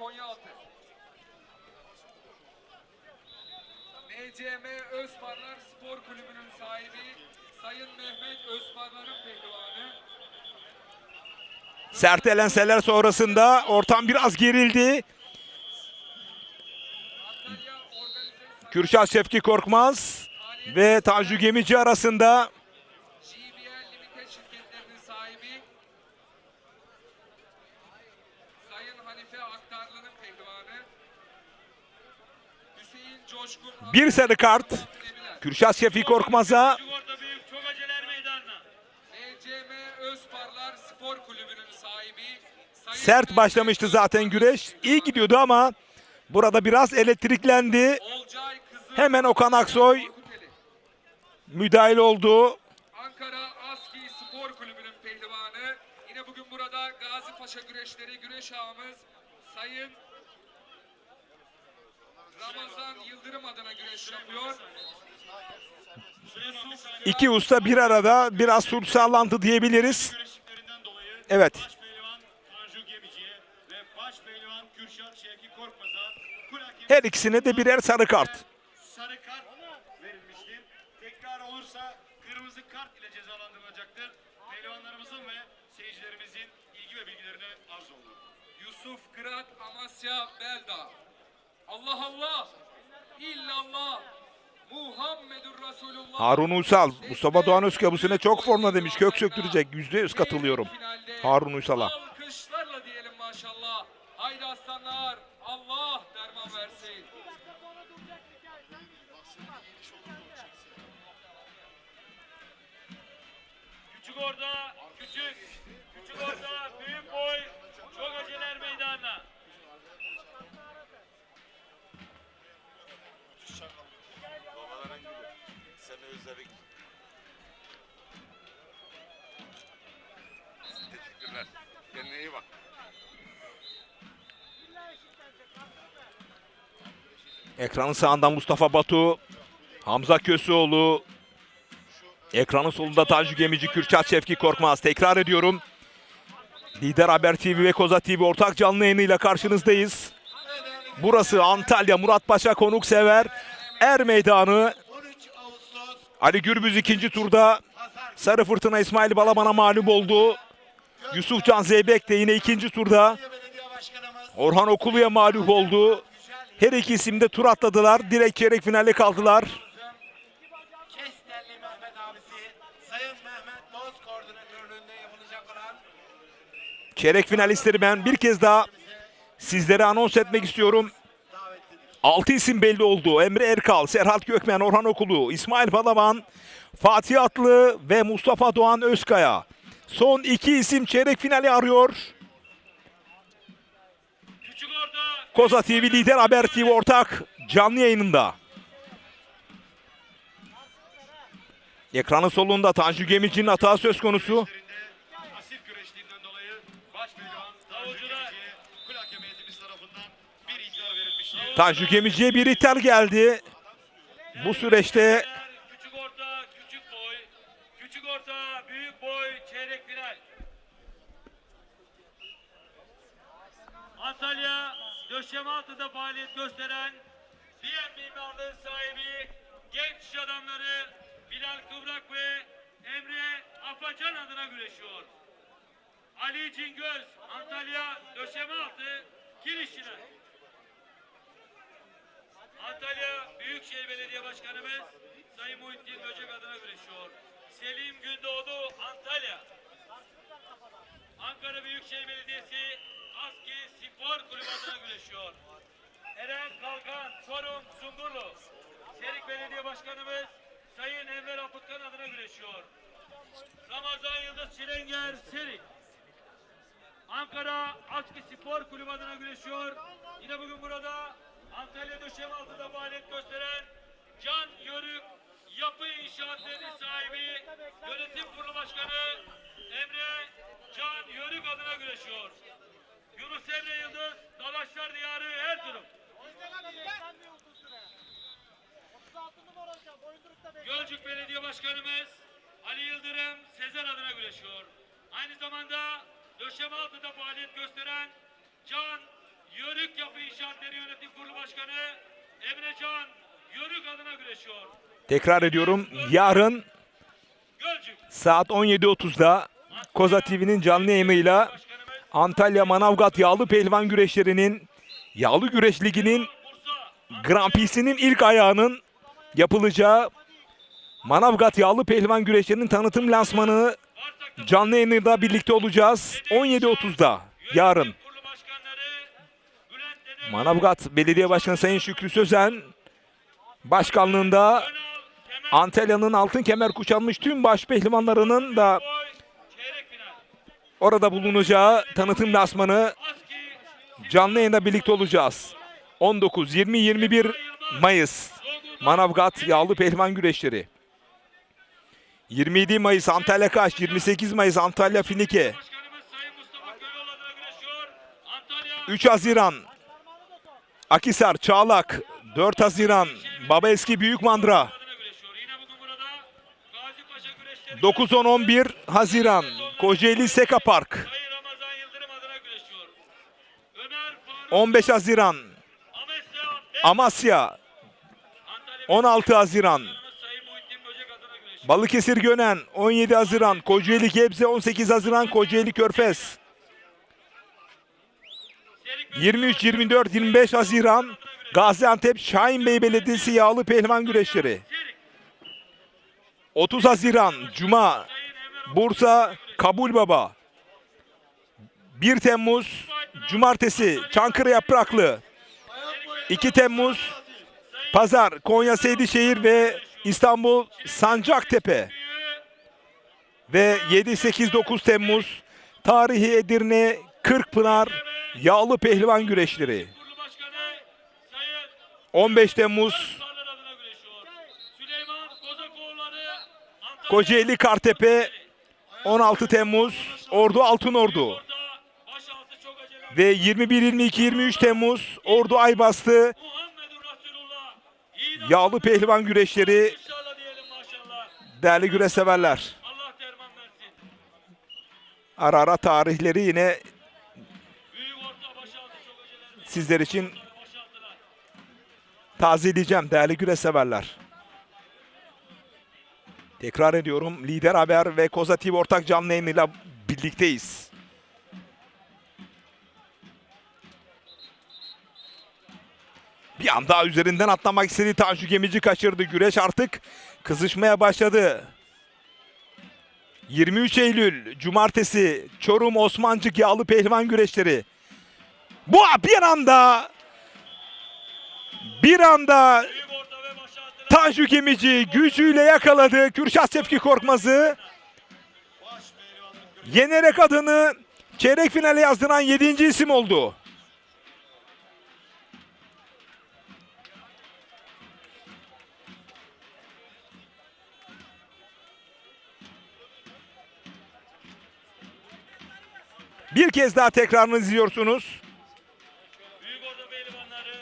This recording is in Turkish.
Konyaaltı. MCM Özparlar Spor Kulübü'nün sahibi Sayın Mehmet Özparlar'ın pehlivanı. Sert elenseler sonrasında ortam biraz gerildi. Kürşat Şefki Korkmaz ve Tanju Gemici arasında JBL Limited şirketlerinin sahibi Sayın Hanife Aktarlı'nın pehlivanı Hüseyin Coşkun bir sarı kart. Kürşat Şefki Korkmaz'a Özparlar Spor Kulübü'nün sahibi Sayın sert başlamıştı zaten güreş. İyi gidiyordu ama burada biraz elektriklendi. Hemen Okan Aksoy müdahil oldu. Ankara Aski Spor Kulübü'nün pehlivanı. Yine bugün burada Paşa güreşleri güreş ağamız Sayın Ramazan Yıldırım adına güreş yapıyor. İki usta bir arada biraz sulh sağlantı diyebiliriz. Evet. baş pehlivan Tanju Gemici'ye ve baş pehlivan Kürşat Şevki Korkmaz'a kul hakemi Her ikisine de birer sarı kart. sarı kart verilmiştir. Tekrar olursa kırmızı kart ile cezalandırılacaktır. Pehlivanlarımızın ve seyircilerimizin ilgi ve bilgilerini arz olunur. Yusuf Kırat Amasya Belda. Allah Allah. İllallah. Muhammedur Resulullah. Harun Uysal, Mustafa Doğan Özkabus'una çok formda demiş. Kök söktürecek. Yüzde yüz katılıyorum. Harun Uysal'a. Alkışlarla diyelim maşallah. Haydi aslanlar. Allah derman versin. Küçük orada, küçük, küçük orada, büyük boy, çok aceler meydanına. Babaların gülü. Seni özledik. Teşekkürler. Kendine iyi bak. Ekranın sağında Mustafa Batu, Hamza Köseoğlu. Ekranın solunda Tanju Gemici, Kürşat Şefki Korkmaz. Tekrar ediyorum. Lider Haber TV ve Koza TV ortak canlı yayınıyla karşınızdayız. Burası Antalya Muratpaşa Konuksever Er Meydanı. 13 Ağustos Ali Gürbüz ikinci turda Sarı Fırtına İsmail Balaban'a mağlup oldu. Yusuf Can Zeybek de yine ikinci turda Orhan Okulu'ya mağlup oldu. Her iki isim de tur atladılar. Direkt çeyrek finale kaldılar. Mehmet abisi Sayın Mehmet Boz koordinatörlüğünde yapılacak olan Çeyrek finalistleri ben bir kez daha sizlere anons etmek istiyorum. davetlidir. 6 isim belli oldu. Emre Erkal, Serhat Gökmen, Orhan Okulu, İsmail Balaban, Fatih Atlı ve Mustafa Doğan Özkaya. Son iki isim çeyrek finali arıyor. Koza TV Lider Haber TV ortak canlı yayınında. Ekranın solunda Tanju Gemici'nin hata söz konusu. Tanju Gemici'ye bir ithal geldi. Bu süreçte Küçük orta, küçük boy, küçük orta, büyük boy, çeyrek final. Antalya, Döşemaltı'da faaliyet gösteren diğer mimarlığın sahibi genç adamları Bilal Kıvrak ve Emre Afacan adına güreşiyor. Ali Cingöz, Antalya, Döşemaltı, Kirişçiler. Antalya Büyükşehir Belediye Başkanımız Sayın Muhittin Böcek adına güreşiyor. Selim Gündoğdu Antalya. Ankara Büyükşehir Belediyesi ASKİ Spor Kulübü adına güreşiyor. Eren Kalkan Çorum Sungurlu. Serik Belediye Başkanımız Sayın Enver Apıtkan adına güreşiyor. Ramazan Yıldız Çilenger Serik. Ankara Akçı Spor Kulübü adına güreşiyor. Yine bugün burada Antalya Döşemaltı'da faaliyet gösteren Can Yörük Yapı İnşaatlarının sahibi Yönetim Kurulu Başkanı Emre Can Yörük adına güreşiyor. Yunus Emre Yıldız Dalaşlar Diyarı Erzurum. Gölcük Belediye Başkanımız Ali Yıldırım Sezer adına güreşiyor. Aynı zamanda Döşemealtı'da faaliyet gösteren Can Yörük Yapı İnşaatları Yönetim Kurulu Başkanı Emrecan Yörük adına güreşiyor. Tekrar ediyorum. Yarın Gölcük. saat 17.30'da Koza TV'nin canlı yayınıyla Antalya Manavgat Yağlı Pehlivan Güreşleri'nin Yağlı Güreş Ligi'nin. Grand Prix'sinin ilk ayağının yapılacağı Manavgat Yağlı Pehlivan Güreşleri'nin tanıtım lansmanı canlı yayında birlikte olacağız. 17.30'da yarın. Manavgat Belediye Başkanı Sayın Şükrü Sözen başkanlığında Antalya'nın altın kemer kuşanmış tüm baş pehlivanlarının da orada bulunacağı tanıtım lansmanı canlı yayında birlikte olacağız. 19, 20, 21 Mayıs Manavgat Yağlı Pehlivan Güreşleri. 27 Mayıs Antalya Kaş, 28 Mayıs Antalya Finike, Başkanımız Sayın Mustafa Köroğlu adına güreşiyor. Antalya 3 Haziran Akisar, Çağlak, 4 Haziran Baba Eski Büyük Mandıra, adına güreşiyor. Yine bugün burada Gazi Paşa güreşleri 9, 10, 11 Haziran Kocaeli Seka Park, Sayın Ramazan Yıldırım adına güreşiyor. Ömer Faruk 15 Haziran Amasya, 16 Haziran. Balıkesir Gönen 17 Haziran, Kocaeli Gebze 18 Haziran, Kocaeli Körfez. 23, 24, 25 Haziran Gaziantep Şahinbey Belediyesi Yağlı Pehlivan Güreşleri. 30 Haziran Cuma Bursa Kabul Baba. 1 Temmuz Cumartesi Çankırı Yapraklı. 2 Temmuz Pazar Konya Seydişehir ve İstanbul Sancaktepe. Ve 7-8-9 Temmuz tarihi Edirne Kırkpınar Yağlı Pehlivan Güreşleri. Kurulu Başkanı Sayın 15 Temmuz Kocaeli Kartepe 16 Temmuz Ordu Altınordu ve 21 22 23 Temmuz Ordu Aybastı Yağlı Pehlivan Güreşleri değerli güreş severler. Ara ara tarihleri yine sizler için tazeleyeceğim değerli güreş severler. Tekrar ediyorum Lider Haber ve Koza TV ortak canlı yayınıyla birlikteyiz. Bir anda üzerinden atlamak istediği Tanju Gemici kaçırdı. Güreş artık kızışmaya başladı. 23 Eylül Cumartesi Çorum Osmancık Yağlı Pehlivan Güreşleri. Bu bir anda bir anda. Tanju Gemici gücüyle yakaladı Kürşat Tepki Korkmaz'ı. Yenerek adını çeyrek finale yazdıran 7. isim oldu. Bir kez daha tekrarını izliyorsunuz.